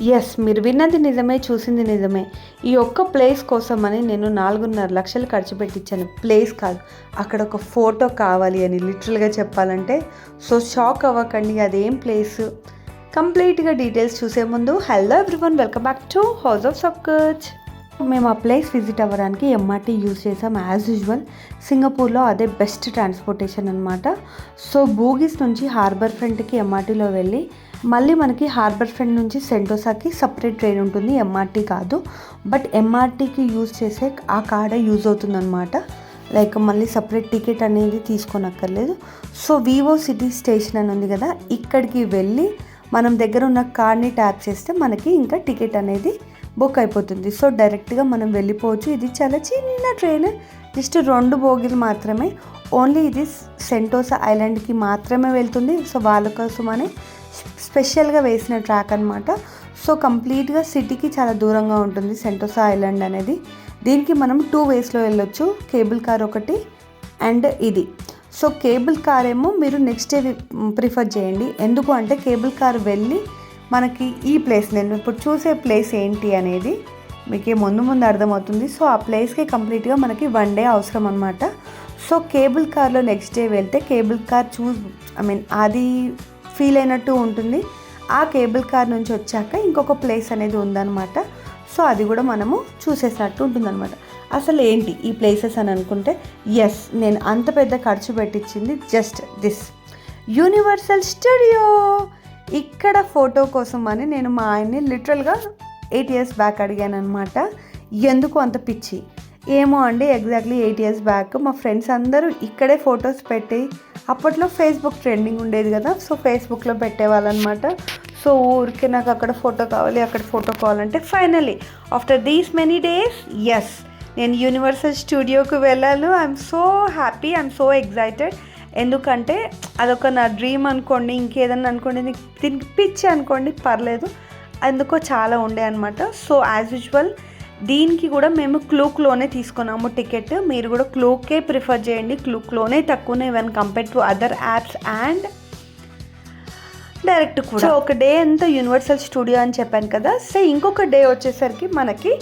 Yes మీరు విన్నది నిజమే చూసింది నిజమే. ఈ ఒక్క ప్లేస్ కోసమని నేను నాలుగున్నర లక్షలు ఖర్చు పెట్టించాను ప్లేస్ కాదు అక్కడ ఒక ఫోటో కావాలి అని లిటరల్గా చెప్పాలంటే సో షాక్ అవ్వకండి అదేం ప్లేస్ కంప్లీట్గా డీటెయిల్స్ చూసే ముందు hello everyone welcome back to house of Sabkuch మేము ఆ ప్లేస్ విజిట్ అవ్వడానికి ఎంఆర్టీ యూజ్ చేసాం యాజ్ యూజువల్ సింగపూర్లో అదే బెస్ట్ ట్రాన్స్పోర్టేషన్ అనమాట సో బూగిస్ నుంచి హార్బర్ ఫ్రంట్కి ఎంఆర్టీలో వెళ్ళి మళ్ళీ మనకి హార్బర్ ఫ్రంట్ నుంచి సెంటోసాకి సపరేట్ ట్రైన్ ఉంటుంది ఎంఆర్టీ కాదు. బట్ ఎంఆర్టీకి యూజ్ చేసే ఆ కార్డే యూజ్ అవుతుందన్నమాట. లైక్ మళ్ళీ సపరేట్ టికెట్ అనేది తీసుకోనక్కర్లేదు. సో వివో సిటీ స్టేషన్ అని ఉంది కదా ఇక్కడికి వెళ్ళి మనం దగ్గర ఉన్న కార్డ్ని ట్యాప్ చేస్తే మనకి ఇంకా టికెట్ అనేది బుక్ అయిపోతుంది. సో డైరెక్ట్గా మనం వెళ్ళిపోవచ్చు. ఇది చాలా చిన్న ట్రైన్ జస్ట్ రెండు బోగీలు మాత్రమే. ఓన్లీ ఇది సెంటోసా ఐలాండ్కి మాత్రమే వెళ్తుంది. సో వాళ్ళ కోసమని స్పెషల్గా వేసిన ట్రాక్ అనమాట సో కంప్లీట్గా సిటీకి చాలా దూరంగా ఉంటుంది సెంటోసా ఐలాండ్ అనేది. దీనికి మనం టూ వేస్లో వెళ్ళొచ్చు. కేబుల్ కార్ ఒకటి అండ్ ఇది. సో కేబుల్ కార్ ఏమో మీరు నెక్స్ట్ డే ప్రిఫర్ చేయండి. ఎందుకు అంటే కేబుల్ కార్ వెళ్ళి మనకి ఈ ప్లేస్ నేను ఇప్పుడు చూసే ప్లేస్ ఏంటి అనేది మీకే ముందు ముందు అర్థమవుతుంది. సో ఆ ప్లేస్కి కంప్లీట్గా మనకి వన్ డే అవసరం అనమాట సో కేబుల్ కార్లో నెక్స్ట్ డే వెళ్తే కేబుల్ కార్ చూస్ ఐ మీన్ అది ఫీల్ అయినట్టు ఉంటుంది. ఆ కేబుల్ కార్ నుంచి వచ్చాక ఇంకొక ప్లేస్ అనేది ఉందన్నమాట. సో అది కూడా మనము చూసేసినట్టు ఉంటుందన్నమాట. అసలు ఏంటి ఈ ప్లేసెస్ అని అనుకుంటే ఎస్ నేను అంత పెద్ద ఖర్చు పెట్టించింది జస్ట్ దిస్ యూనివర్సల్ స్టూడియో ఇక్కడ ఫోటో కోసం అని నేను మా ఆయన్ని లిటరల్గా ఎయిట్ ఇయర్స్ బ్యాక్ అడిగాను అనమాట ఎందుకు అంత పిచ్చి? ఏమో అండి ఎగ్జాక్ట్లీ ఎయిట్ ఇయర్స్ బ్యాక్ మా ఫ్రెండ్స్ అందరూ ఇక్కడే ఫొటోస్ పెట్టి అప్పట్లో ఫేస్బుక్ ట్రెండింగ్ ఉండేది కదా సో ఫేస్బుక్లో పెట్టేవాళ్ళనమాట. సో ఊరికే నాకు అక్కడ ఫోటో కావాలి అక్కడ ఫోటో కావాలంటే finally after these many days yes నేను యూనివర్సల్ స్టూడియోకి వెళ్ళాను. I'm so happy I'm so excited ఎందుకంటే అదొక నా డ్రీమ్ అనుకోండి ఇంకేదన్నా అనుకోండి దీనికి పిచ్చి అనుకోండి పర్లేదు. ఎందుకో చాలా ఉండే అనమాట సో యాజ్ యూజువల్ దీనికి కూడా మేము క్లూక్లోనే తీసుకున్నాము టికెట్. మీరు కూడా క్లూకే ప్రిఫర్ చేయండి. క్లూక్లోనే తక్కువనే when compare to other apps and direct కూడా. ఒక డే అంతా యూనివర్సల్ స్టూడియో అని చెప్పాను కదా. సో ఇంకొక డే వచ్చేసరికి మనకి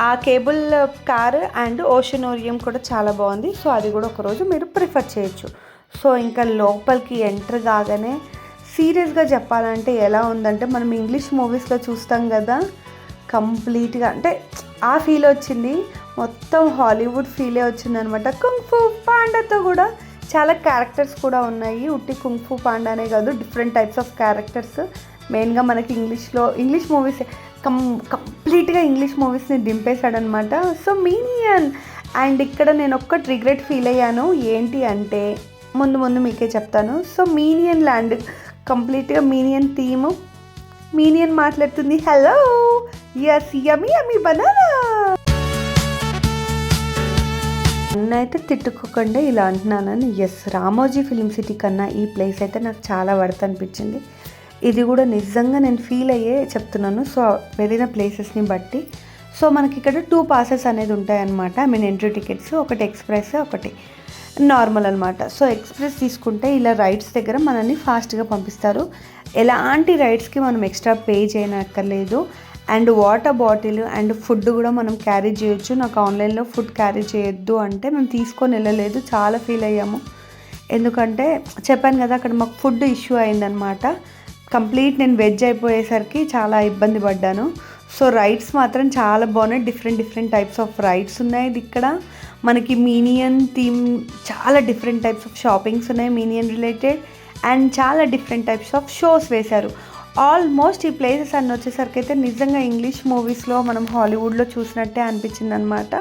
ఆ కేబుల్ కార్ అండ్ ఓషనోరియం కూడా చాలా బాగుంది. సో అది కూడా ఒకరోజు మీరు ప్రిఫర్ చేయొచ్చు. సో ఇంకా లోపలికి ఎంటర్ కాగానే సీరియస్గా చెప్పాలంటే ఎలా ఉందంటే మనం ఇంగ్లీష్ మూవీస్లో చూస్తాం కదా. కంప్లీట్గా అంటే ఆ ఫీల్ వచ్చింది. మొత్తం హాలీవుడ్ ఫీలే వచ్చింది అనమాట కుంఫు పాండాతో కూడా చాలా క్యారెక్టర్స్ కూడా ఉన్నాయి. ఉట్టి కుంఫు పాండానే కాదు డిఫరెంట్ టైప్స్ ఆఫ్ క్యారెక్టర్స్. మెయిన్గా మనకి ఇంగ్లీష్లో ఇంగ్లీష్ మూవీస్ కం కంప్లీట్గా ఇంగ్లీష్ మూవీస్ని దింపేశాడనమాట. సో మీనియన్ అండ్ ఇక్కడ నేను ఒక్కటి రిగ్రెట్ ఫీల్ అయ్యాను. ఏంటి అంటే ముందు ముందు మీకే చెప్తాను. సో మీనియన్ ల్యాండ్ కంప్లీట్గా మీనియన్ థీమ్. మీనియన్ మాట్లాడుతుంది. Hello! Yes yummy yummy banana. నన్నైతే తిట్టుకోకుండా ఇలా అంటున్నానని ఎస్ రామోజీ ఫిలిం సిటీ కన్నా ఈ ప్లేస్ అయితే నాకు చాలా వర్త్ అనిపించింది. ఇది కూడా నిజంగా నేను ఫీల్ అయ్యే చెప్తున్నాను. సో వెళ్ళిన ప్లేసెస్ని బట్టి. సో మనకి ఇక్కడ టూ పాసెస్ అనేది ఉంటాయన్నమాట. ఐ మీన్ ఎంట్రీ టికెట్స్ ఒకటి ఎక్స్ప్రెస్ ఒకటి నార్మల్ అనమాట సో ఎక్స్ప్రెస్ తీసుకుంటే ఇలా రైడ్స్ దగ్గర మనల్ని ఫాస్ట్గా పంపిస్తారు. ఎలాంటి రైడ్స్కి మనం extra pay చేయనక్కర్లేదు. And water bottle and food కూడా మనం క్యారీ చేయొచ్చు. నాకు ఆన్లైన్లో ఫుడ్ క్యారీ చేయొద్దు అంటే మేము తీసుకొని వెళ్ళలేదు. చాలా ఫీల్ అయ్యాము. ఎందుకంటే చెప్పాను కదా అక్కడ మాకు ఫుడ్ ఇష్యూ అయిందనమాట. కంప్లీట్ నేను వెజ్ అయిపోయేసరికి చాలా ఇబ్బంది పడ్డాను. సో రైడ్స్ మాత్రం చాలా బాగున్నాయి. Different different types of rides ఉన్నాయి ఇక్కడ. మనకి మీనియన్ థీమ్ చాలా డిఫరెంట్ టైప్స్ ఆఫ్ షాపింగ్స్ ఉన్నాయి మీనియన్ రిలేటెడ్ అండ్ చాలా డిఫరెంట్ టైప్స్ ఆఫ్ షోస్ వేశారు. ఆల్మోస్ట్ ఈ ప్లేసెస్ అన్నీ వచ్చేసరికి అయితే నిజంగా ఇంగ్లీష్ మూవీస్లో మనం హాలీవుడ్లో చూసినట్టే అనిపించింది అనమాట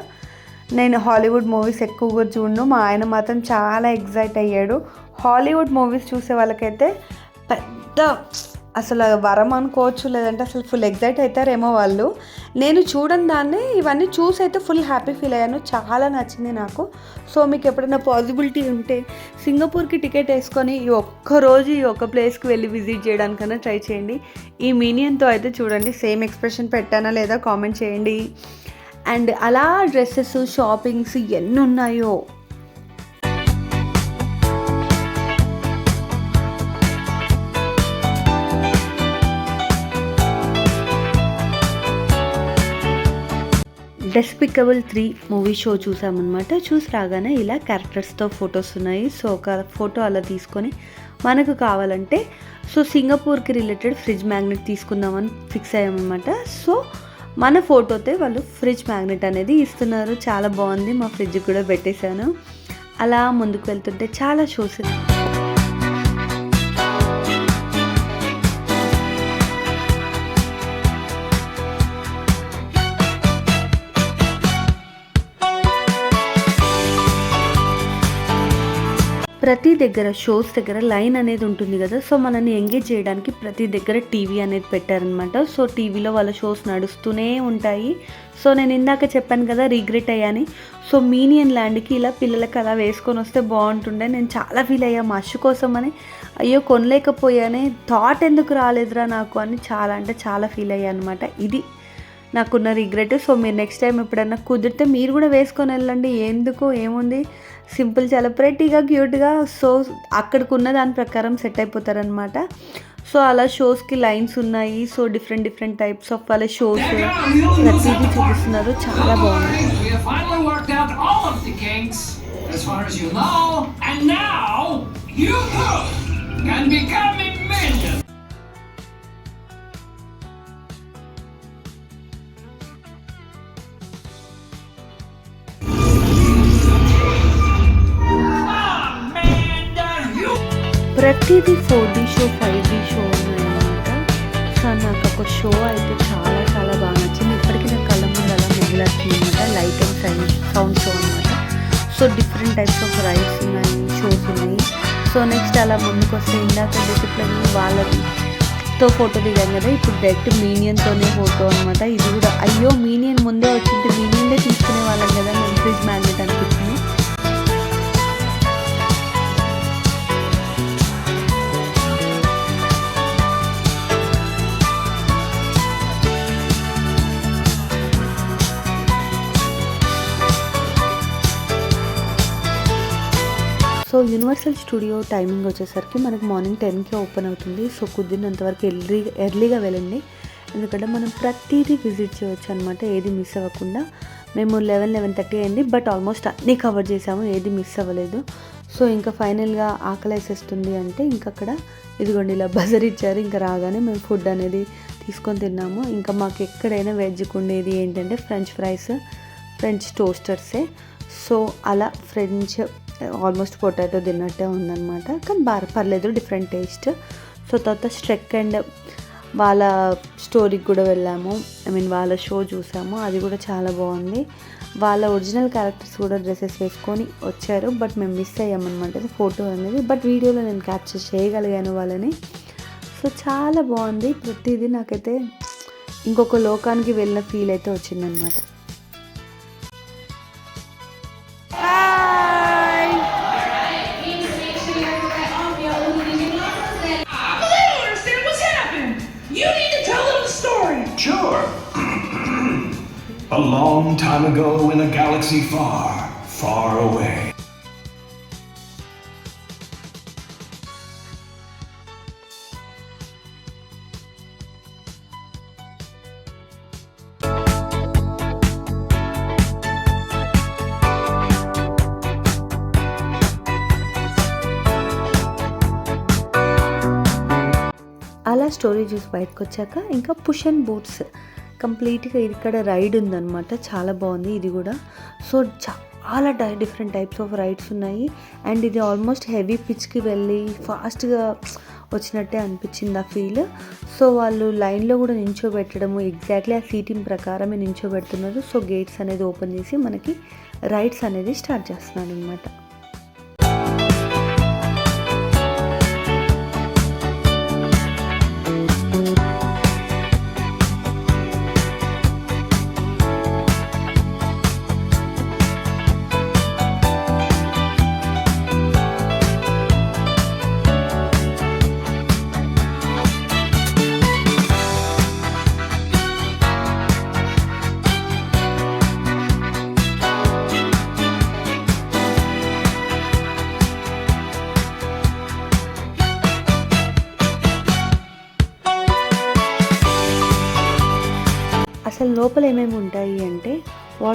నేను హాలీవుడ్ మూవీస్ ఎక్కువగా చూడను. మా ఆయన మాత్రం చాలా ఎగ్జైట్ అయ్యాడు. హాలీవుడ్ మూవీస్ చూసే వాళ్ళకైతే పెద్ద అసలు వరం అనుకోవచ్చు లేదంటే అసలు ఫుల్ ఎగ్జైట్ అవుతారేమో వాళ్ళు. నేను చూడని దాన్ని ఇవన్నీ చూసి అయితే ఫుల్ హ్యాపీ ఫీల్ అయ్యాను. చాలా నచ్చింది నాకు. సో మీకు ఎప్పుడైనా పాసిబిలిటీ ఉంటే సింగపూర్కి టికెట్ వేసుకొని ఈ ఒక్క రోజు ఈ ఒక్క ప్లేస్కి వెళ్ళి విజిట్ చేయడానికైనా ట్రై చేయండి. ఈ మీనియన్తో అయితే చూడండి. సేమ్ ఎక్స్ప్రెషన్ పెట్టానా లేదా కామెంట్ చేయండి. అండ్ అలా డ్రెస్సెస్ షాపింగ్స్ ఎన్ని ఉన్నాయో. డెస్పికబుల్ త్రీ మూవీ షో చూసామన్నమాట. చూసి రాగానే ఇలా క్యారెక్టర్స్తో ఫొటోస్ ఉన్నాయి. సో ఒక ఫోటో అలా తీసుకొని మనకు కావాలంటే సో సింగపూర్కి రిలేటెడ్ ఫ్రిడ్జ్ మ్యాగ్నెట్ తీసుకుందామని ఫిక్స్ అయ్యామన్నమాట. సో మన ఫోటోతే వాళ్ళు ఫ్రిడ్జ్ మ్యాగ్నెట్ అనేది ఇస్తున్నారు. చాలా బాగుంది. మా ఫ్రిడ్జ్ కూడా పెట్టేశాను. అలా ముందుకు వెళ్తుంటే చాలా షోస్ ప్రతి దగ్గర షోస్ దగ్గర లైన్ అనేది ఉంటుంది కదా సో మనల్ని ఎంగేజ్ చేయడానికి ప్రతి దగ్గర టీవీ అనేది పెట్టారనమాట. సో టీవీలో వాళ్ళ షోస్ నడుస్తూనే ఉంటాయి. సో నేను ఇందాక చెప్పాను కదా రిగ్రెట్ అయ్యాని. సో మీనియన్ ల్యాండ్కి ఇలా పిల్లలకి అలా వేసుకొని వస్తే బాగుంటుండే. నేను చాలా ఫీల్ అయ్యా మా అషు కోసం అని. అయ్యో కొనలేకపోయానే థాట్ ఎందుకు రాలేదురా నాకు అని చాలా అంటే చాలా ఫీల్ అయ్యా అనమాట. ఇది నాకున్న రిగ్రెట్. సో మీరు నెక్స్ట్ టైం ఎప్పుడైనా కుదిరితే మీరు కూడా వేసుకొని వెళ్ళండి. ఎందుకు ఏముంది? సింపుల్ చాలా ప్రెట్టీగా క్యూట్గా సో అక్కడికి ఉన్న దాని ప్రకారం సెట్ అయిపోతారనమాట సో అలా షోస్కి లైన్స్ ఉన్నాయి. So different different types of వాళ్ళ షోస్ ప్రతిదీ చూపిస్తున్నారు. చాలా బాగుంది. ప్రతిదీ four D show five D show ఉన్నాయన్నమాట. సో నాకు ఒక షో అయితే చాలా చాలా బాగా నచ్చింది. ఇప్పటికీ నా కళ్ళ ముందు అలా మెగిలొస్తుంది అనమాట light and sound sound show అనమాట so different types of rides ఉన్నాయి షోస్ ఉన్నాయి. సో నెక్స్ట్ అలా ముందుకు వస్తే ఇందాక డిసిప్లిన్ వాళ్ళది తో ఫోటో దిగాం కదా. ఇప్పుడు డైరెక్ట్ మీనియన్తోనే ఫోటో అనమాట ఇది కూడా అయ్యో మీనియన్ ముందే వచ్చింటే మీనియన్లే తీసుకునే వాళ్ళం కదా. మేము ఫ్రిడ్జ్ మ్యాగ్నెట్ అనిపించింది సో యూనివర్సల్ స్టూడియో టైమింగ్ వచ్చేసరికి మనకు మార్నింగ్ టెన్కి ఓపెన్ అవుతుంది. సో కుదిరినంతవరకు ఎర్లీ ఎర్లీగా వెళ్ళండి. ఎందుకంటే మనం ప్రతిదీ విజిట్ చేయొచ్చు అనమాట ఏది మిస్ అవ్వకుండా మేము లెవెన్ లెవెన్ థర్టీ అయింది. బట్ ఆల్మోస్ట్ అన్నీ కవర్ చేసాము. ఏది మిస్ అవ్వలేదు. సో ఇంకా ఫైనల్గా ఆకలేసేస్తుంది అంటే ఇంకా అక్కడ ఇదిగోండి ఇలా బజర్ ఇచ్చారు. ఇంకా రాగానే మేము ఫుడ్ అనేది తీసుకొని తిన్నాము. ఇంకా మాకు ఎక్కడైనా వెజ్కి ఉండేది ఏంటంటే ఫ్రెంచ్ ఫ్రైస్ ఫ్రెంచ్ టోస్టర్సే సో అలా ఫ్రెంచ్ ఆల్మోస్ట్ పొటాటో తిన్నట్టే ఉందన్నమాట. కానీ బాగా పర్లేదు డిఫరెంట్ టేస్ట్ సో తర్వాత స్ట్రెక్ అండ్ వాళ్ళ స్టోరీకి కూడా వెళ్ళాము. ఐ మీన్ వాళ్ళ షో చూసాము. అది కూడా చాలా బాగుంది. వాళ్ళ ఒరిజినల్ క్యారెక్టర్స్ కూడా డ్రెస్సెస్ వేసుకొని వచ్చారు. బట్ మేము మిస్ అయ్యామన్నమాట. ఫోటో అనేది. బట్ వీడియోలో నేను క్యాప్చర్ చేయగలిగాను వాళ్ళని. సో చాలా బాగుంది. ప్రతిదీ నాకైతే ఇంకొక లోకానికి వెళ్ళిన ఫీల్ అయితే వచ్చిందనమాట long time ago in a galaxy far, far away. అలా స్టోరీ చూసి బయటకు వచ్చాక ఇంకా పుష్ అండ్ బూట్స్ కంప్లీట్గా ఇక్కడ రైడ్ ఉందన్నమాట. చాలా బాగుంది ఇది కూడా. సో చాలా డై డిఫరెంట్ టైప్స్ ఆఫ్ రైడ్స్ ఉన్నాయి. అండ్ ఇది ఆల్మోస్ట్ హెవీ పిచ్కి వెళ్ళి ఫాస్ట్గా వచ్చినట్టే అనిపించింది ఆ ఫీల్. సో వాళ్ళు లైన్లో కూడా నించోబెట్టడము ఎగ్జాక్ట్లీ ఆ సీటింగ్ ప్రకారమే నించోబెడుతున్నారు. సో గేట్స్ అనేది ఓపెన్ చేసి మనకి రైడ్స్ అనేది స్టార్ట్ చేస్తున్నారు అనమాట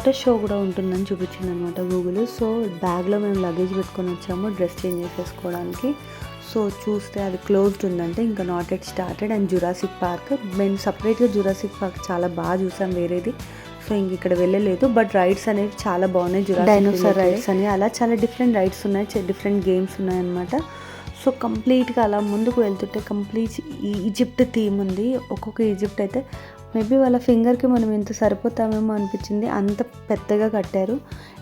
వాటర్ షో కూడా ఉంటుందని చూపించింది అనమాట గూగుల్. సో బ్యాగ్లో మేము లగేజ్ పెట్టుకొని వచ్చాము డ్రెస్ చేంజ్ చేసేసుకోవడానికి. సో చూస్తే అది క్లోజ్డ్ ఉందంటే ఇంకా not yet started and Jurassic park. మేము సపరేట్గా జురాసిక్ పార్క్ చాలా బాగా చూసాం వేరేది. సో ఇంక ఇక్కడ వెళ్ళలేదు. బట్ రైడ్స్ అనేవి చాలా బాగున్నాయి జురాసిక్ డైనోసార్ రైడ్స్ అని అలా చాలా డిఫరెంట్ రైడ్స్ ఉన్నాయి డిఫరెంట్ గేమ్స్ ఉన్నాయి అనమాట సో కంప్లీట్గా అలా ముందుకు వెళ్తుంటే కంప్లీట్ ఈజిప్ట్ థీమ్ ఉంది. ఒక్కొక్క ఈజిప్ట్ అయితే మేబీ వాళ్ళ ఫింగర్కి మనం ఎంత సరిపోతామేమో అనిపించింది. అంత పెద్దగా కట్టారు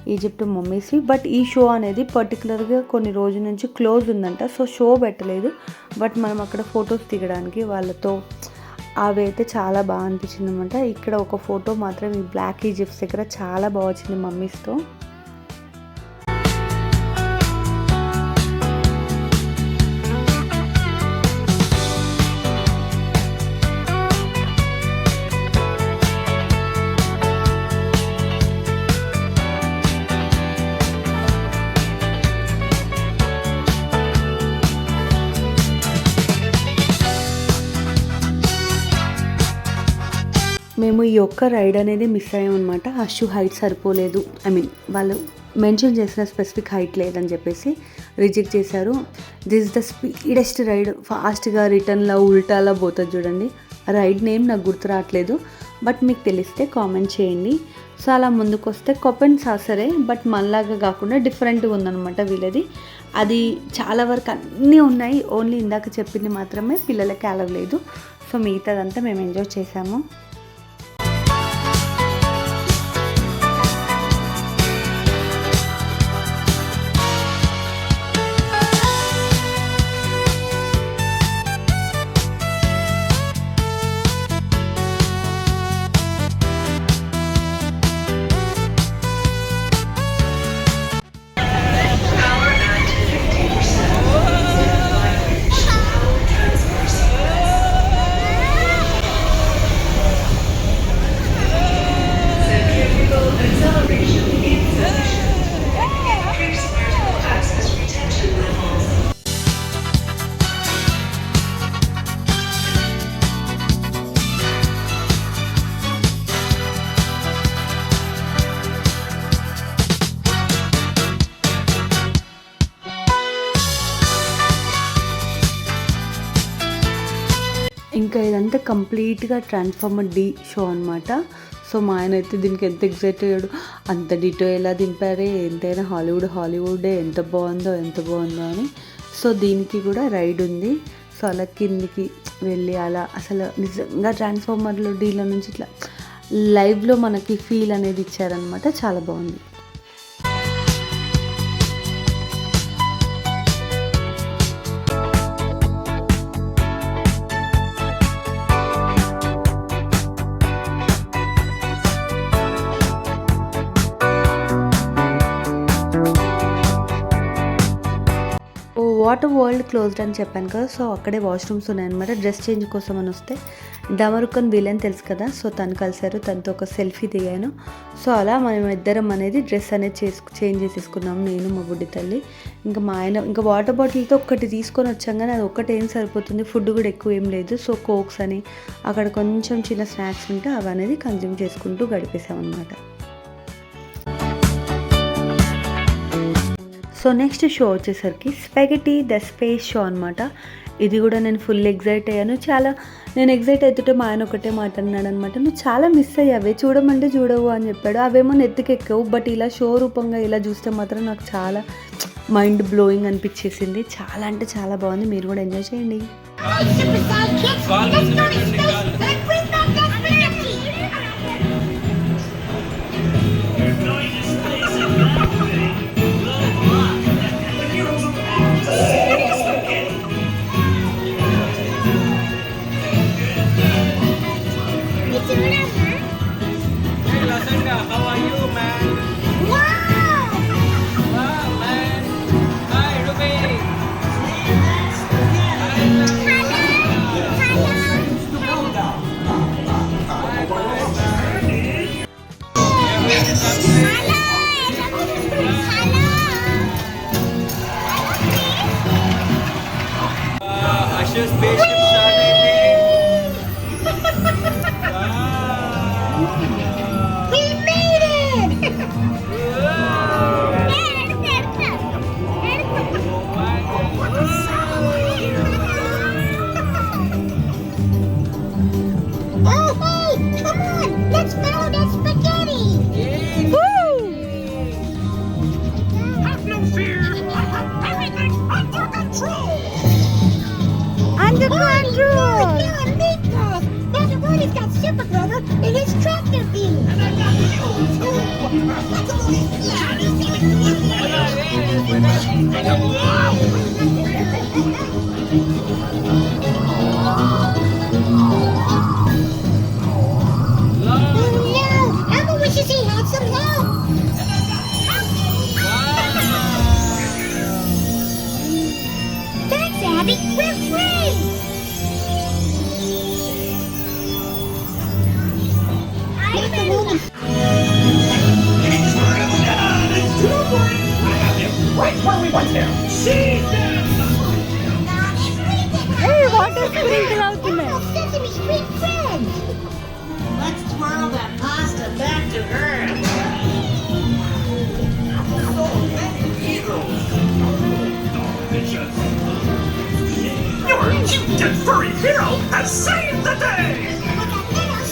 ఈజిప్ట్ మమ్మీస్వి బట్ ఈ షో అనేది పర్టికులర్గా కొన్ని రోజుల నుంచి క్లోజ్ ఉందంట. సో షో పెట్టలేదు. బట్ మనం అక్కడ ఫొటోస్ దిగడానికి వాళ్ళతో అవి అయితే చాలా బాగా అనిపించింది అనమాట ఇక్కడ ఒక ఫోటో మాత్రం ఈ బ్లాక్ ఈజిప్ట్స్ దగ్గర చాలా బాగా వచ్చింది మమ్మీస్తో. ఒక్క రైడ్ అనేది మిస్ అయ్యామన్నమాట. ఆ షూ హైట్ సరిపోలేదు. ఐ మీన్ వాళ్ళు మెన్షన్ చేసిన స్పెసిఫిక్ హైట్ లేదని చెప్పేసి రిజెక్ట్ చేశారు. దిస్ ద స్పీడెస్ట్ రైడ్ ఫాస్ట్గా రిటర్న్లో ఉల్టాలా పోతుంది చూడండి. రైడ్ నేమ్ నాకు గుర్తు రావట్లేదు. బట్ మీకు తెలిస్తే కామెంట్ చేయండి. సో అలా ముందుకు వస్తే కొపెన్ సాసరే బట్ మనలాగా కాకుండా డిఫరెంట్గా ఉందన్నమాట వీళ్ళది. అది చాలా వరకు అన్నీ ఉన్నాయి. ఓన్లీ ఇందాక చెప్పింది మాత్రమే పిల్లలకి అలవలేదు సో మిగతాదంతా మేము ఎంజాయ్ చేసాము ఇంకా ఇదంతా కంప్లీట్గా ట్రాన్స్ఫార్మర్ డి షో అనమాట సో మా ఆయన అయితే దీనికి ఎంత ఎగ్జైట్ అయ్యాడు. అంత డిటో ఎలా దింపారే ఎంతైనా హాలీవుడ్ హాలీవుడే ఎంత బాగుందో ఎంత బాగుందో అని. సో దీనికి కూడా రైడ్ ఉంది. సో అలా కిందికి వెళ్ళి అలా అసలు నిజంగా ట్రాన్స్ఫార్మర్లో డీల నుంచి ఇట్లా లైవ్లో మనకి ఫీల్ అనేది ఇచ్చారనమాట చాలా బాగుంది. వాటర్ వరల్డ్ క్లోజ్డ్ అని చెప్పాను కదా సో అక్కడే వాష్రూమ్స్ ఉన్నాయన్నమాట. డ్రెస్ చేంజ్ కోసం అని వస్తే డమరుకన్ వీలని తెలుసు కదా సో తను కలిసారు తనతో ఒక సెల్ఫీ దిగాను. సో అలా మనం ఇద్దరం అనేది డ్రెస్ అనేది చేసుకు చేంజ్ చేసేసుకున్నాం నేను మా బుడ్డి తల్లి. ఇంకా మా ఆయన ఇంకా వాటర్ బాటిల్తో ఒక్కటి తీసుకొని వచ్చాం కానీ అది ఒక్కటి ఏం సరిపోతుంది ఫుడ్ కూడా ఎక్కువ ఏం లేదు. సో కోక్స్ అని అక్కడ కొంచెం చిన్న స్నాక్స్ ఉంటే అవి అనేది కన్జ్యూమ్ చేసుకుంటూ గడిపేసాం సో నెక్స్ట్ షో వచ్చేసరికి స్పెగటీ ద స్పేస్ షో అనమాట ఇది కూడా నేను ఫుల్ ఎగ్జైట్ అయ్యాను. చాలా నేను ఎగ్జైట్ అవుతుంటే మా ఆయన ఒకటే మాట అన్నాడు అనమాట నువ్వు చాలా మిస్ అయ్యావే చూడమంటే చూడవు అని చెప్పాడు. అవేమో నెత్తికెక్కవు బట్ ఇలా షో రూపంగా ఇలా చూస్తే మాత్రం నాకు చాలా మైండ్ బ్లోయింగ్ అనిపించేసింది. చాలా అంటే చాలా బాగుంది. మీరు కూడా ఎంజాయ్ చేయండి. Hey how are you, man? Wow, mutant and furry hero has saved the day!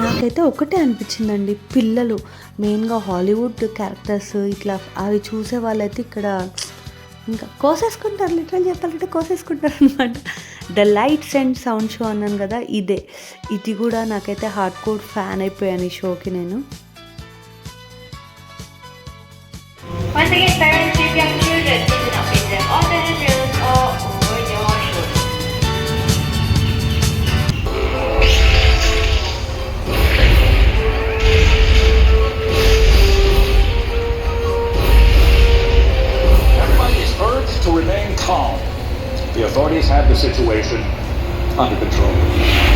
నాకైతే ఒకటే అనిపించిందండి పిల్లలు మెయిన్గా హాలీవుడ్ క్యారెక్టర్స్ ఇట్లా అవి చూసే వాళ్ళైతే ఇక్కడ ఇంకా కోసేసుకుంటారు లిటరల్ చెప్పాలంటే కోసేసుకుంటారు అనమాట the lights and sound show అన్నాను కదా ఇదే. ఇది కూడా నాకైతే హార్డ్ కోడ్ ఫ్యాన్ అయిపోయాను ఈ షోకి నేను. Once again, parents if you have children, please do not calm. The authorities have the situation under control.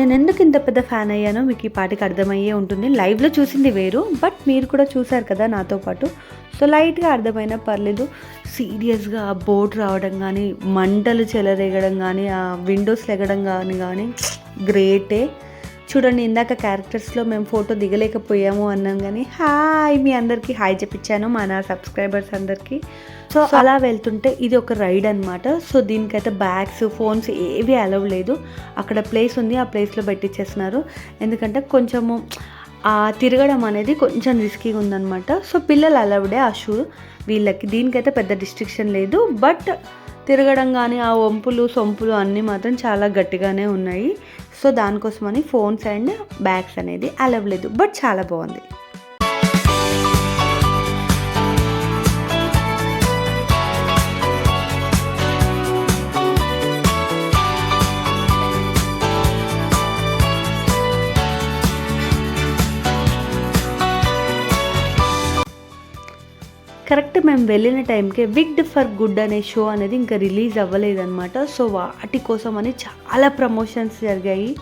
నేను ఎందుకు ఇంత పెద్ద ఫ్యాన్ అయ్యానో మీకు ఈ పాటికి అర్థమయ్యే ఉంటుంది. లైవ్లో చూసింది వేరు బట్ మీరు కూడా చూసారు కదా నాతో పాటు. సో లైట్గా అర్థమైనా పర్లేదు. సీరియస్గా ఆ బోట్ రావడం కానీ మంటలు చెలరేగడం కానీ ఆ విండోస్ లెగడం కానీ కానీ గ్రేటే చూడండి ఇందాక క్యారెక్టర్స్లో మేము ఫోటో దిగలేకపోయాము అన్నాం కానీ హాయ్ మీ అందరికీ హాయ్ చెప్పించాను మా నా సబ్స్క్రైబర్స్ అందరికీ. సో అలా వెళ్తుంటే ఇది ఒక రైడ్ అనమాట సో దీనికైతే బ్యాగ్స్ ఫోన్స్ ఏవి అలవ్ లేదు. అక్కడ ప్లేస్ ఉంది ఆ ప్లేస్లో పెట్టించేస్తున్నారు ఎందుకంటే కొంచెము ఆ తిరగడం అనేది కొంచెం రిస్కీగా ఉందన్నమాట. సో పిల్లలు అలౌడే ఆ షూ వీళ్ళకి. దీనికైతే పెద్ద డిస్ట్రిక్షన్ లేదు. బట్ తిరగడం కానీ ఆ వంపులు సొంపులు అన్నీ మాత్రం చాలా గట్టిగానే ఉన్నాయి. సో దానికోసమని ఫోన్స్ అండ్ బ్యాగ్స్ అనేది అలవ్ లేదు. బట్ చాలా బాగుంది. కరెక్ట్ మేము వెళ్ళిన టైంకి విగ్డ్ ఫర్ గుడ్ అనే షో అనేది ఇంకా రిలీజ్ అవ్వలేదన్నమాట. సో వాటి కోసం అని చాలా ప్రమోషన్స్ జరిగాయి.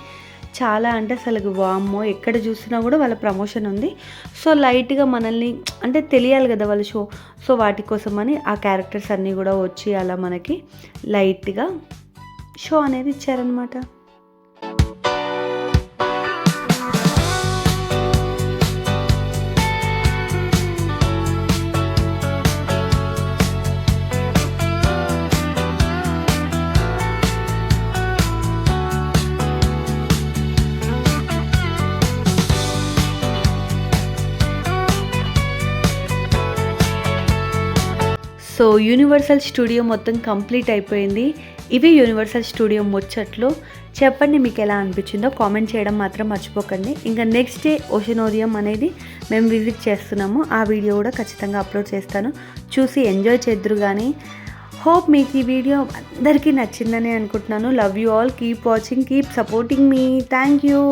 చాలా అంటే అసలు వామ్మో ఎక్కడ చూసినా కూడా వాళ్ళ ప్రమోషన్ ఉంది. సో లైట్గా మనల్ని అంటే తెలియాలి కదా వాళ్ళ షో. సో వాటి కోసం అని ఆ క్యారెక్టర్స్ అన్నీ కూడా వచ్చి అలా మనకి లైట్గా షో అనేది ఇచ్చారనమాట సో యూనివర్సల్ స్టూడియో మొత్తం కంప్లీట్ అయిపోయింది. ఇవి యూనివర్సల్ స్టూడియో ముచ్చట్లు. చెప్పండి మీకు ఎలా అనిపించిందో కామెంట్ చేయడం మాత్రం మర్చిపోకండి. ఇంకా నెక్స్ట్ డే ఓషనోరియం అనేది మేము విజిట్ చేస్తున్నాము. ఆ వీడియో కూడా ఖచ్చితంగా అప్లోడ్ చేస్తాను. చూసి ఎంజాయ్ చేద్దరు కానీ హోప్ మీకు ఈ వీడియో అందరికీ నచ్చిందని అనుకుంటున్నాను. Love you all keep watching keep supporting me thank you